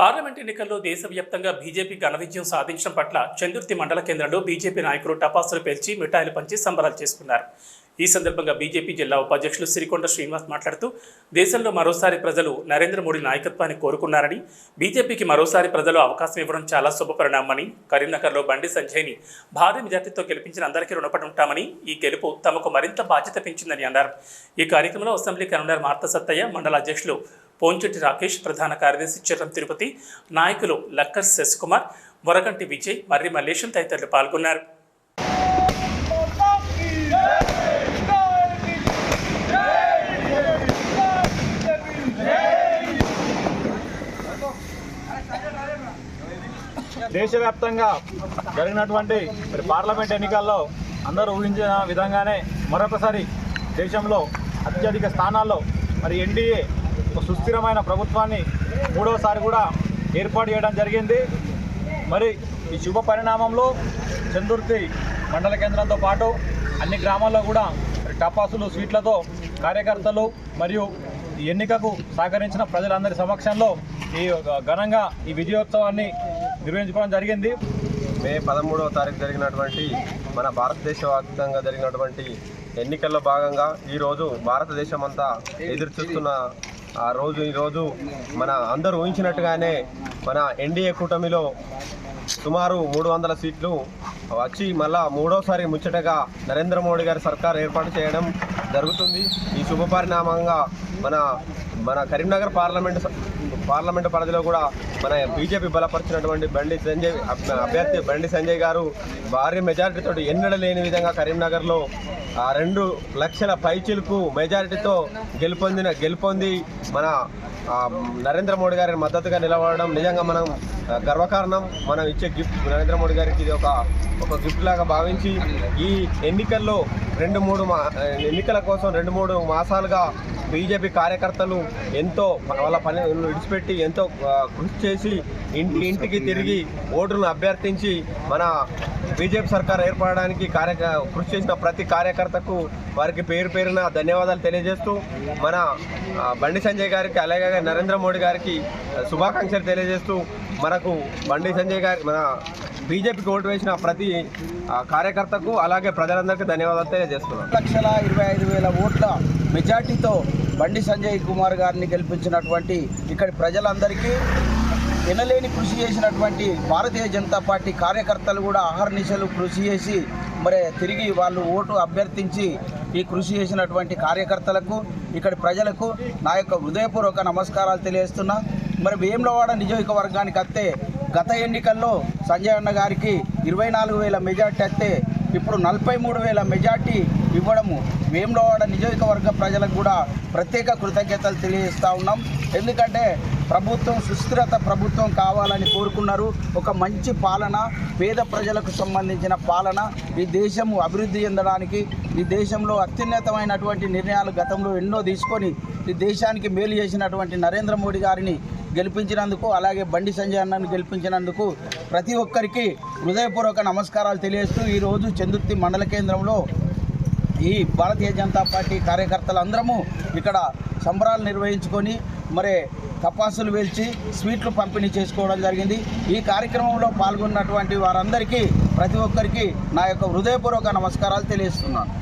Parliament ఎన్నికల్లో దేశవ్యాప్తంగా BJP ఘన విజయం సాధించడం పట్ల చందుర్తి మండల కేంద్రంలో బీజేపీ నాయకులు టపాసులు పేల్చి మిఠాయిలు పంచి సంబరాలు చేసుకున్నారు. ఈ సందర్భంగా బీజేపీ జిల్లా ఉపాధ్యక్షులు సిరికొండ శ్రీనివాస్ మాట్లాడుతూ దేశంలో మరోసారి ప్రజలు నరేంద్ర మోడీ నాయకత్వాన్ని కోరుకున్నారని బీజేపీకి మరోసారి ప్రజలు అవకాశం ఇవ్వడం చాలా శుభపరిణామని కరీంనగర్లో బండి సంజయ్ని భారీ మెజార్టీతో గెలిపించిన అందరికీ రుణపడి ఉంటామని ఈ గెలుపు తమకు మరింత బాధ్యత పెంచిందని అన్నారు. ఈ కార్యక్రమంలో అసెంబ్లీ కన్వీనర్ మార్త సత్తయ్య మండల అధ్యక్షులు పోంచెట్టి రాకేష్ ప్రధాన కార్యదర్శి చిర్రం తిరుపతి నాయకులు లక్కర్ శశికుమార్ వరగంటి విజయ్ మర్రి మల్లేశం తదితరులు పాల్గొన్నారు. దేశవ్యాప్తంగా జరిగినటువంటి మరి పార్లమెంట్ ఎన్నికల్లో అందరూ ఊహించిన విధంగానే మరొకసారి దేశంలో అత్యధిక స్థానాల్లో మరి ఎన్డీఏ ఒక సుస్థిరమైన ప్రభుత్వాన్ని మూడవసారి కూడా ఏర్పాటు చేయడం జరిగింది. మరి ఈ శుభ పరిణామంలో చందుర్తి మండల కేంద్రంతో పాటు అన్ని గ్రామాల్లో కూడా టపాసులు స్వీట్లతో కార్యకర్తలు మరియు ఈ ఎన్నికకు సహకరించిన ప్రజలందరి సమక్షంలో ఈ ఘనంగా ఈ విజయోత్సవాన్ని నిర్వహించుకోవడం జరిగింది. మే పదమూడవ తారీఖు జరిగినటువంటి మన భారతదేశ వ్యాప్తంగా జరిగినటువంటి ఎన్నికల్లో భాగంగా ఈరోజు భారతదేశం అంతా ఎదురు చూస్తున్న ఆ రోజు ఈరోజు మన అందరూ ఊహించినట్టుగానే మన ఎన్డీఏ కూటమిలో సుమారు మూడు వందల సీట్లు వచ్చి మళ్ళా మూడోసారి ముచ్చటగా నరేంద్ర మోడీ గారి సర్కార్ ఏర్పాటు చేయడం జరుగుతుంది. ఈ శుభ పరిణామంగా మన మన కరీంనగర్ పార్లమెంట్ పార్లమెంట్ పరిధిలో కూడా మన బీజేపీ బలపరిచినటువంటి బండి సంజయ్ అభ్యర్థి బండి సంజయ్ గారు భారీ మెజారిటీతో ఎన్నడ లేని విధంగా కరీంనగర్లో ఆ రెండు లక్షల పైచిలకు మెజారిటీతో గెలుపొందిన గెలుపొంది మన నరేంద్ర మోడీ గారి మద్దతుగా నిలబడడం నిజంగా మనం గర్వకారణం. మనం ఇచ్చే గిఫ్ట్ నరేంద్ర మోడీ గారికి ఇది ఒక ఒక గిఫ్ట్ లాగా భావించి ఈ ఎన్నికల్లో రెండు మూడు మా ఎన్నికల కోసం రెండు మూడు మాసాలుగా బీజేపీ కార్యకర్తలు ఎంతో వాళ్ళ పని విడిచిపెట్టి ఎంతో కృషి చేసి ఇంటి ఇంటికి తిరిగి ఓటును అభ్యర్థించి మన బీజేపీ సర్కార్ ఏర్పడడానికి కార్య కృషి చేసిన ప్రతి కార్యకర్తకు వారికి పేరు పేరున ధన్యవాదాలు తెలియజేస్తూ మన బండి సంజయ్ గారికి అలాగే నరేంద్ర మోడీ గారికి శుభాకాంక్షలు తెలియజేస్తూ మనకు బండి సంజయ్ గారి మన బీజేపీకి ఓటు వేసిన ప్రతి కార్యకర్తకు అలాగే ప్రజలందరికీ ధన్యవాదాలు తెలియజేస్తున్నాను లక్షల ఇరవై ఐదు వేల ఓట్ల మెజార్టీతో బండి సంజయ్ కుమార్ గారిని గెలిపించినటువంటి ఇక్కడి ప్రజలందరికీ వినలేని కృషి చేసినటువంటి భారతీయ జనతా పార్టీ కార్యకర్తలు కూడా ఆహర్నిశలు కృషి చేసి మరి తిరిగి వాళ్ళు ఓటు అభ్యర్థించి ఈ కృషి చేసినటువంటి కార్యకర్తలకు ఇక్కడి ప్రజలకు నా యొక్క హృదయపూర్వక నమస్కారాలు తెలియజేస్తున్నా. మరి వేములవాడ నియోజకవర్గానికి వస్తే గత ఎన్నికల్లో సంజయ్ అన్న గారికి ఇరవై నాలుగు వేల మెజార్టీ వస్తే ఇప్పుడు నలభై మూడు వేల మెజార్టీ ఇవ్వడము వేములవాడ నియోజకవర్గ ప్రజలకు కూడా ప్రత్యేక కృతజ్ఞతలు తెలియజేస్తూ ఉన్నాం. ఎందుకంటే ప్రభుత్వం సుస్థిరత ప్రభుత్వం కావాలని కోరుకున్నారు. ఒక మంచి పాలన పేద ప్రజలకు సంబంధించిన పాలన ఈ దేశము అభివృద్ధి చెందడానికి ఈ దేశంలో అత్యున్నతమైనటువంటి నిర్ణయాలు గతంలో ఎన్నో తీసుకొని ఈ దేశానికి మేలు చేసినటువంటి నరేంద్ర మోడీ గారిని గెలిపించినందుకు అలాగే బండి సంజయ్ అన్నను గెలిపించినందుకు ప్రతి ఒక్కరికి హృదయపూర్వక నమస్కారాలు తెలియజేస్తూ ఈరోజు చందుర్తి మండల కేంద్రంలో ఈ భారతీయ జనతా పార్టీ కార్యకర్తలందరము ఇక్కడ సంబరాలు నిర్వహించుకొని మరి తపాసులు వేల్చి స్వీట్లు పంపిణీ చేసుకోవడం జరిగింది. ఈ కార్యక్రమంలో పాల్గొన్నటువంటి వారందరికీ ప్రతి ఒక్కరికి నా యొక్క హృదయపూర్వక నమస్కారాలు తెలియజేస్తున్నాను.